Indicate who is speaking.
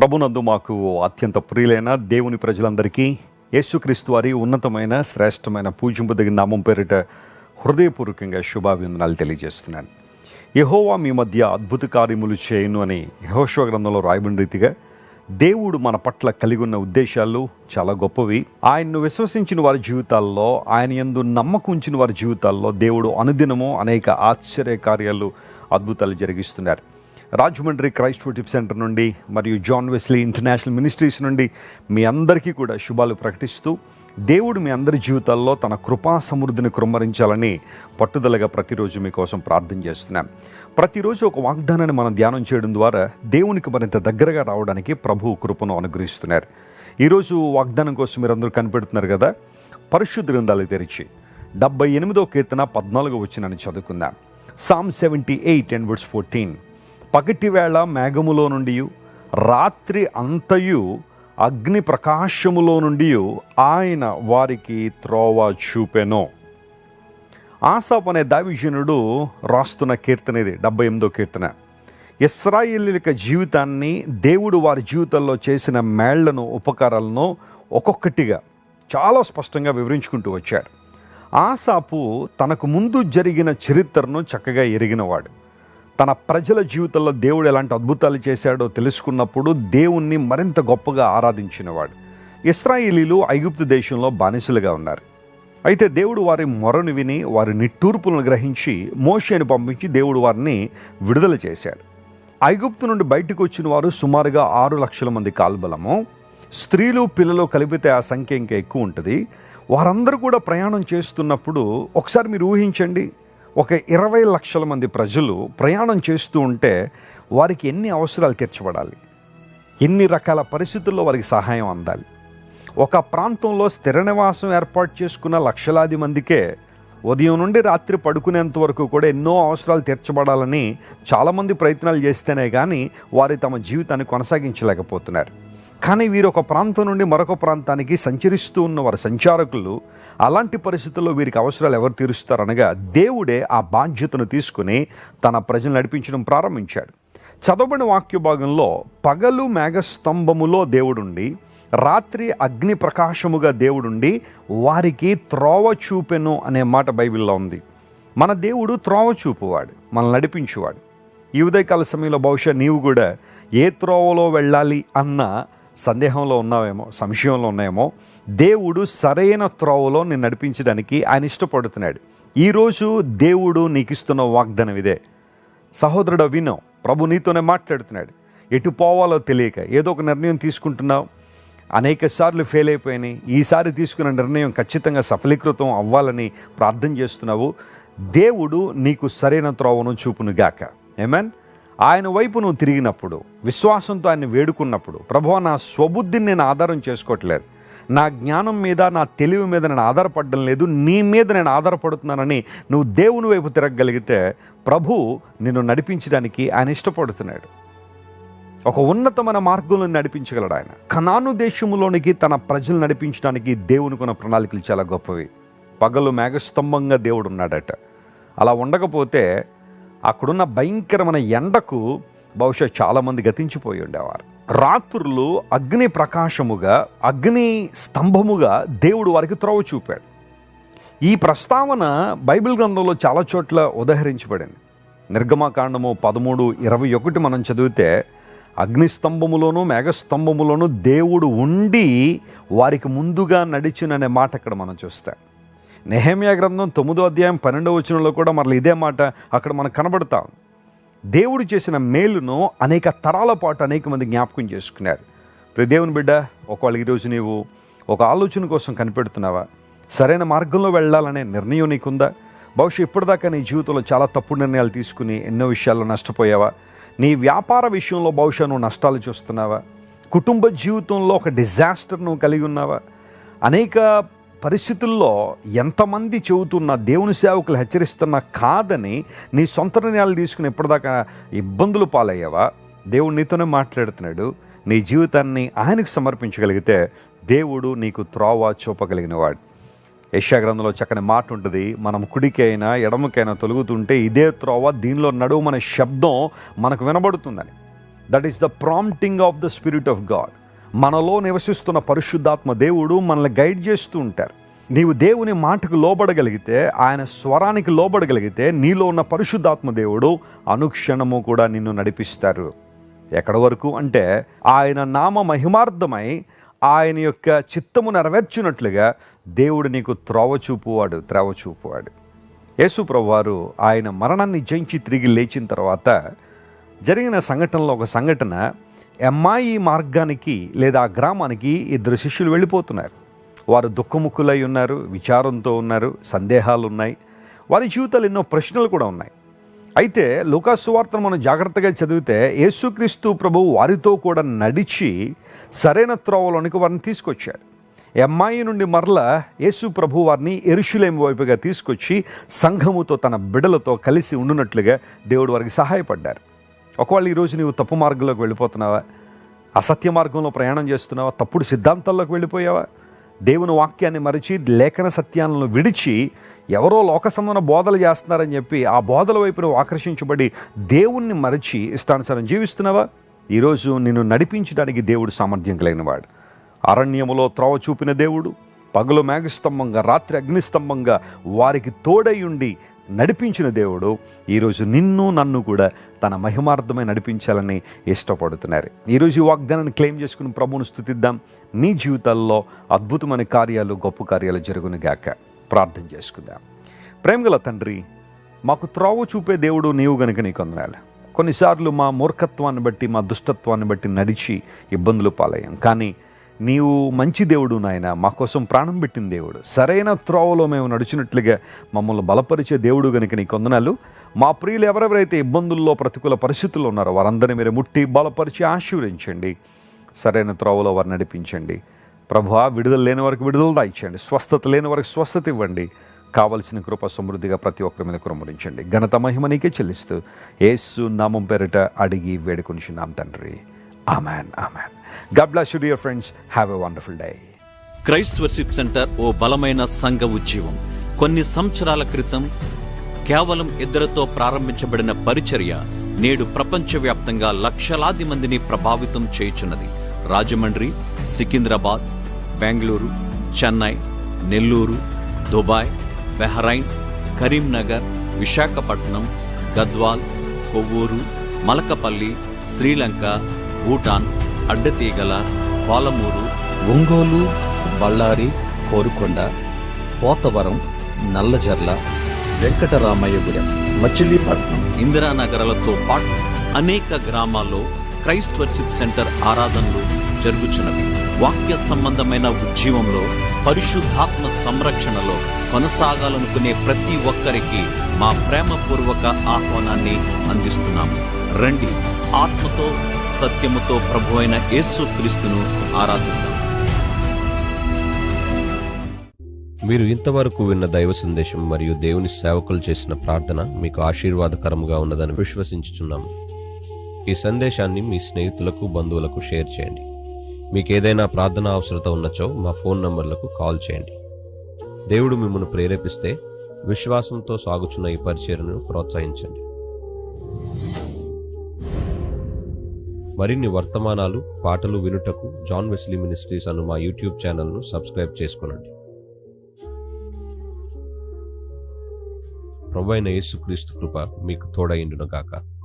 Speaker 1: ప్రభునందు మాకు అత్యంత ప్రియులైన దేవుని ప్రజలందరికీ యేసుక్రీస్తు వారి ఉన్నతమైన శ్రేష్టమైన పూజింపదగిన నామం పేరిట హృదయపూర్వకంగా శుభాభివందనాలు తెలియజేస్తున్నాను. యహోవా మీ మధ్య అద్భుత కార్యములు చేయను అని యహోశ్వ గ్రంథంలో రాయబడిన రీతిగా దేవుడు మన పట్ల కలిగి ఉన్న ఉద్దేశాలు చాలా గొప్పవి. ఆయన్ను విశ్వసించిన వారి జీవితాల్లో ఆయన యందు నమ్మకం ఉంచిన వారి జీవితాల్లో దేవుడు అనుదినము అనేక ఆశ్చర్య కార్యాలు అద్భుతాలు జరిగిస్తున్నారు. రాజమండ్రి క్రైస్ట్ టిప్ సెంటర్ నుండి మరియు జాన్ వెస్లీ ఇంటర్నేషనల్ మినిస్ట్రీస్ నుండి మీ అందరికీ కూడా శుభాలు ప్రకటిస్తూ దేవుడు మీ అందరి జీవితాల్లో తన కృపా సమృద్ధిని కృమ్మరించాలని పట్టుదలగా ప్రతిరోజు మీకోసం ప్రార్థన చేస్తున్నాం. ప్రతిరోజు ఒక వాగ్దానాన్ని మనం ధ్యానం చేయడం ద్వారా దేవునికి మరింత దగ్గరగా రావడానికి ప్రభు కృపను అనుగ్రహిస్తున్నారు. ఈరోజు వాగ్దానం కోసం మీరు అందరూ కనిపెడుతున్నారు కదా? పరిశుద్ధ గ్రంథాలు తెరిచి డెబ్బై ఎనిమిదో కీర్తన పద్నాలుగు వచ్చినని చదువుకుందాం. Psalm seventy eight and words fourteen పగటివేళ మేఘములో నుండి రాత్రి అంతయు అగ్ని ప్రకాశములో నుండి ఆయన వారికి త్రోవ చూపెను. ఆసాప్ అనే దావిజనుడు రాస్తున్న కీర్తన ఇది డెబ్బై ఎనిమిదో కీర్తన. ఇస్రాయేలీల జీవితాన్ని దేవుడు వారి జీవితంలో చేసిన మేళ్ళను ఉపకారాలను ఒక్కొక్కటిగా చాలా స్పష్టంగా వివరించుకుంటూ వచ్చాడు. ఆసాపు తనకు ముందు జరిగిన చరిత్రను చక్కగా ఎరిగినవాడు. తన ప్రజల జీవితంలో దేవుడు ఎలాంటి అద్భుతాలు చేశాడో తెలుసుకున్నప్పుడు దేవుణ్ణి మరింత గొప్పగా ఆరాధించినవాడు. ఇస్రాయిలీలు ఐగుప్తు దేశంలో బానిసలుగా ఉన్నారు. అయితే దేవుడు వారి మొరను విని వారి నిట్టూర్పులను గ్రహించి మోషేను పంపించి దేవుడు వారిని విడుదల చేశాడు. ఐగుప్తు నుండి బయటకు వచ్చిన వారు సుమారుగా ఆరు లక్షల మంది కాల్బలము. స్త్రీలు పిల్లలు కలిపితే ఆ సంఖ్య ఇంకా ఎక్కువ ఉంటుంది. వారందరూ కూడా ప్రయాణం చేస్తున్నప్పుడు ఒకసారి మీరు ఊహించండి ఒక ఇరవై లక్షల మంది ప్రజలు ప్రయాణం చేస్తూ ఉంటే వారికి ఎన్ని అవసరాలు తీర్చబడాలి? ఎన్ని రకాల పరిస్థితుల్లో వారికి సహాయం అందాలి? ఒక ప్రాంతంలో స్థిర నివాసం ఏర్పాటు చేసుకున్న లక్షలాది మందికే ఉదయం నుండి రాత్రి పడుకునేంత వరకు కూడా ఎన్నో అవసరాలు తీర్చబడాలని చాలామంది ప్రయత్నాలు చేస్తేనే కానీ వారి తమ జీవితాన్ని కొనసాగించలేకపోతున్నారు. కానీ వీరు ఒక ప్రాంతం నుండి మరొక ప్రాంతానికి సంచరిస్తూ ఉన్న వారి సంచారకులు అలాంటి పరిస్థితుల్లో వీరికి అవసరాలు ఎవరు తీరుస్తారనగా దేవుడే ఆ బాధ్యతను తీసుకుని తన ప్రజలు నడిపించడం ప్రారంభించాడు. చదవబడిన వాక్య భాగంలో పగలు మేఘస్తంభములో దేవుడుండి రాత్రి అగ్ని ప్రకాశముగా దేవుడుండి వారికి త్రోవ చూపెను అనే మాట బైబిల్లో ఉంది. మన దేవుడు త్రోవ చూపువాడు మనల్ని నడిపించువాడు. ఈ ఉదయకాల సమయంలో బహుశా నీవు కూడా ఏ త్రోవలో వెళ్ళాలి అన్న సందేహంలో ఉన్నావేమో సంశయంలో ఉన్నాయేమో దేవుడు సరైన త్రోవలో నేను నడిపించడానికి ఆయన ఇష్టపడుతున్నాడు. ఈరోజు దేవుడు నీకు ఇస్తున్న వాగ్దానం ఇదే. సహోదరుడు వినో. ప్రభు నీతోనే మాట్లాడుతున్నాడు. ఎటు పోవాలో తెలియక ఏదో ఒక నిర్ణయం తీసుకుంటున్నావు. అనేక సార్లు ఫెయిల్ అయిపోయినాయి. ఈసారి తీసుకున్న నిర్ణయం ఖచ్చితంగా సఫలీకృతం అవ్వాలని ప్రార్థన చేస్తున్నావు. దేవుడు నీకు సరైన త్రోవను చూపును గాక ఏమన్ ఆయన వైపు నువ్వు తిరిగినప్పుడు విశ్వాసంతో ఆయన వేడుకున్నప్పుడు ప్రభు నా స్వబుద్ధిని నేను ఆధారం చేసుకోవట్లేదు. నా జ్ఞానం మీద నా తెలివి మీద నేను ఆధారపడడం లేదు. నీ మీద నేను ఆధారపడుతున్నానని నువ్వు దేవుని వైపు తిరగగలిగితే ప్రభు నిన్ను నడిపించడానికి ఆయన ఇష్టపడుతున్నాడు. ఒక ఉన్నతమైన మార్గంలో నడిపించగలడు ఆయన. కనాను దేశంలోనికి తన ప్రజలు నడిపించడానికి దేవునికున్న ప్రణాళికలు చాలా గొప్పవి. పగలు మేఘస్తంభంగా దేవుడు ఉన్నాడట అలా ఉండకపోతే అక్కడున్న భయంకరమైన ఎండకు బహుశా చాలామంది గతించిపోయి ఉండేవారు. రాత్రులు అగ్ని ప్రకాశముగా అగ్ని స్తంభముగా దేవుడు వారికి త్రోవ చూపాడు. ఈ ప్రస్తావన బైబిల్ గ్రంథంలో చాలా చోట్ల ఉదహరించబడింది. నిర్గమాకాండము పదమూడు ఇరవై ఒకటి మనం చదివితే అగ్నిస్తంభములోను మేఘస్తంభములోను దేవుడు ఉండి వారికి ముందుగా నడిచిననే మాట అక్కడ మనం చూస్తాం. నెహమ్యా గ్రంథం తొమ్మిదో అధ్యాయం పన్నెండవ వచనంలో కూడా మరల ఇదే మాట అక్కడ మనకు కనబడతాం దేవుడు చేసిన మేలును అనేక తరాల పాటు అనేక మంది జ్ఞాపకం చేసుకున్నారు. ప్రతి దేవుని బిడ్డ ఒకవేళ ఈరోజు నీవు ఒక ఆలోచన కోసం కనిపెడుతున్నావా? సరైన మార్గంలో వెళ్ళాలనే నిర్ణయం నీకుందా? బహుశా ఇప్పటిదాకా నీ జీవితంలో చాలా తప్పుడు నిర్ణయాలు తీసుకుని ఎన్నో విషయాల్లో నష్టపోయావా? నీ వ్యాపార విషయంలో బహుశా నువ్వు నష్టాలు చూస్తున్నావా? కుటుంబ జీవితంలో ఒక డిజాస్టర్ నువ్వు కలిగి ఉన్నావా? అనేక పరిస్థితుల్లో ఎంతమంది చెబుతున్నా దేవుని సేవకులు హెచ్చరిస్తున్నా కాదని నీ సొంత నిర్ణయాలు తీసుకుని ఎప్పటిదాకా ఇబ్బందులు పాలయ్యావా? దేవుడు నీతోనే మాట్లాడుతున్నాడు. నీ జీవితాన్ని ఆయనకు సమర్పించగలిగితే దేవుడు నీకు త్రోవ చూపగలిగినవాడు. యశా గ్రంథంలో చక్కని మాట ఉంటుంది. మనం కుడికైనా ఎడమకైనా తొలుగుతుంటే ఇదే త్రోవ దీనిలో నడువు మన శబ్దం మనకు వినబడుతుందని. That is the prompting of the spirit of God మనలో నివసిస్తున్న పరిశుద్ధాత్మ దేవుడు మనల్ని గైడ్ చేస్తూ ఉంటారు. నీవు దేవుని మాటకు లోబడగలిగితే ఆయన స్వరానికి లోబడగలిగితే నీలో ఉన్న పరిశుద్ధాత్మ దేవుడు అనుక్షణము కూడా నిన్ను నడిపిస్తారు. ఎక్కడ వరకు అంటే ఆయన నామ మహిమార్థమై ఆయన యొక్క చిత్తము నెరవేర్చినట్లుగా దేవుడు నీకు త్రోవ చూపువాడు త్రోవ చూపువాడు. యేసు ప్రభువారు ఆయన మరణాన్ని జయించి తిరిగి లేచిన తర్వాత జరిగిన సంఘటనలో ఒక సంఘటన ఎమ్మాయి మార్గానికి లేదా ఆ గ్రామానికి ఇద్దరు శిష్యులు వెళ్ళిపోతున్నారు. వారు దుఃఖముఖులై ఉన్నారు విచారంతో ఉన్నారు సందేహాలు ఉన్నాయి వారి జీవితాలు ఎన్నో ప్రశ్నలు కూడా ఉన్నాయి. అయితే లోకాసువార్తను మనం జాగ్రత్తగా చదివితే యేసుక్రీస్తు ప్రభు వారితో కూడా నడిచి సరైన త్రోవలోనికి వారిని తీసుకొచ్చాడు. ఎమ్మాయి నుండి మరల యేసు ప్రభు వారిని ఎరుషులేం వైపుగా తీసుకొచ్చి సంఘముతో తన బిడలతో కలిసి ఉండునట్లుగా దేవుడు వారికి సహాయపడ్డారు. ఒకవేళ ఈరోజు నీవు తప్పు మార్గంలోకి వెళ్ళిపోతున్నావా? అసత్య మార్గంలో ప్రయాణం చేస్తున్నావా? తప్పుడు సిద్ధాంతాల్లోకి వెళ్ళిపోయావా? దేవుని వాక్యాన్ని మరిచి లేఖన సత్యాలను విడిచి ఎవరో లోక బోధలు చేస్తున్నారని చెప్పి ఆ బోధల వైపు నువ్వు ఆకర్షించబడి దేవుణ్ణి మరిచి ఇష్టానుసారం జీవిస్తున్నావా? ఈరోజు నిన్ను నడిపించడానికి దేవుడు సామర్థ్యం కలిగినవాడు అరణ్యములో త్రోవ చూపిన దేవుడు పగలు మేఘస్తంభంగా రాత్రి అగ్నిస్తంభంగా వారికి తోడై ఉండి నడిపించిన దేవుడు ఈరోజు నిన్ను నన్ను కూడా తన మహిమార్థమై నడిపించాలని ఇష్టపడుతున్నారు. ఈరోజు ఈ వాగ్దానాన్ని క్లెయిమ్ చేసుకుని ప్రభువును స్థుతిద్దాం. నీ జీవితాల్లో అద్భుతమైన కార్యాలు గొప్ప కార్యాలు జరుగును గాక ప్రార్థన చేసుకుందాం. ప్రేమగల తండ్రి మాకు త్రోవ చూపే దేవుడు నీవు గనుక నీకు అందనాలి కొన్నిసార్లు మా మూర్ఖత్వాన్ని బట్టి మా దుష్టత్వాన్ని బట్టి నడిచి ఇబ్బందులు పాలయ్యాం. కానీ నీవు మంచి దేవుడు నాయన మా కోసం ప్రాణం పెట్టిన దేవుడు. సరైన త్రోవలో మేము నడిచినట్లుగా మమ్మల్ని బలపరిచే దేవుడు గనుక నీ కొందనాలు మా ప్రియులు ఎవరెవరైతే ఇబ్బందుల్లో ప్రతికూల పరిస్థితుల్లో ఉన్నారో వారందరినీ మీరు ముట్టి బలపరిచి ఆశీర్వదించండి. సరైన త్రోవలో వారు నడిపించండి. ప్రభా విడుదల లేని వరకు విడుదల దాయించండి స్వస్థత లేని వరకు స్వస్థత ఇవ్వండి. కావలసిన కృప సమృద్ధిగా ప్రతి ఒక్కరి మీద కురమరించండి. ఘనత మహిమ నీకే చెల్లిస్తూ ఏసు నామం పేరిట అడిగి వేడుకొనిచున్నాం తండ్రి. Amen amen. God bless you dear friends have a wonderful day
Speaker 2: Christ worship centre ఓ బలమైన సంఘ ఉద్యమం కొన్ని సంవత్సరాల క్రితం కేవలం ఇద్దరితో ప్రారంభించబడిన పరిచర్య నేడు ప్రపంచవ్యాప్తంగా లక్షలాది మందిని ప్రభావితం చేయుచున్నది. Rajahmundry Secunderabad Bengaluru Chennai Nellore Dubai Bahrain Karimnagar Visakhapatnam Gadwal Kovvur Malakapalli Sri Lanka Bhutan Addateegala Palamuru
Speaker 3: Ongole Ballari Korukonda Pothavaram Nallajerla Venkataramayyapuram Machilipatnam.
Speaker 2: ఇందిరానగరాలతో పాటు అనేక గ్రామాల్లో క్రైస్ట్ వర్షిప్ సెంటర్ ఆరాధనలు జరుగుచున్నవి. వాక్య సంబంధమైన ఉద్యమంలో పరిశుద్ధాత్మ సంరక్షణలో కొనసాగాలనుకునే ప్రతి ఒక్కరికి మా ప్రేమపూర్వక ఆహ్వానాన్ని అందిస్తున్నాము. రండి ఆత్మతో సత్యముతో ప్రభువైన యేసు క్రీస్తును ఆరాధిద్దాం.
Speaker 4: మీరు ఇంతవరకు విన్న దైవ సందేశం మరియు దేవుని సేవకులు చేసిన ప్రార్థన మీకు ఆశీర్వాదకరంగా ఉన్నదని విశ్వసించుచున్నాము. ఈ సందేశాన్ని మీ స్నేహితులకు బంధువులకు షేర్ చేయండి. మీకు ఏదైనా ప్రార్థన అవసరత ఉన్నచో మా ఫోన్ నంబర్లకు కాల్ చేయండి. దేవుడు మిమ్మల్ని ప్రేరేపిస్తే విశ్వాసంతో సాగుచున్న ఈ పరిచయను ప్రోత్సహించండి. మరిన్ని వర్తమానాలు పాటలు వినుటకు జాన్ వెస్లీ మినిస్ట్రీస్ అను మా యూట్యూబ్ ఛానల్ను సబ్స్క్రైబ్ చేసుకునండి. ప్రభు అయిన యేసుక్రీస్తు కృప మీకు తోడైండునగాక గాక.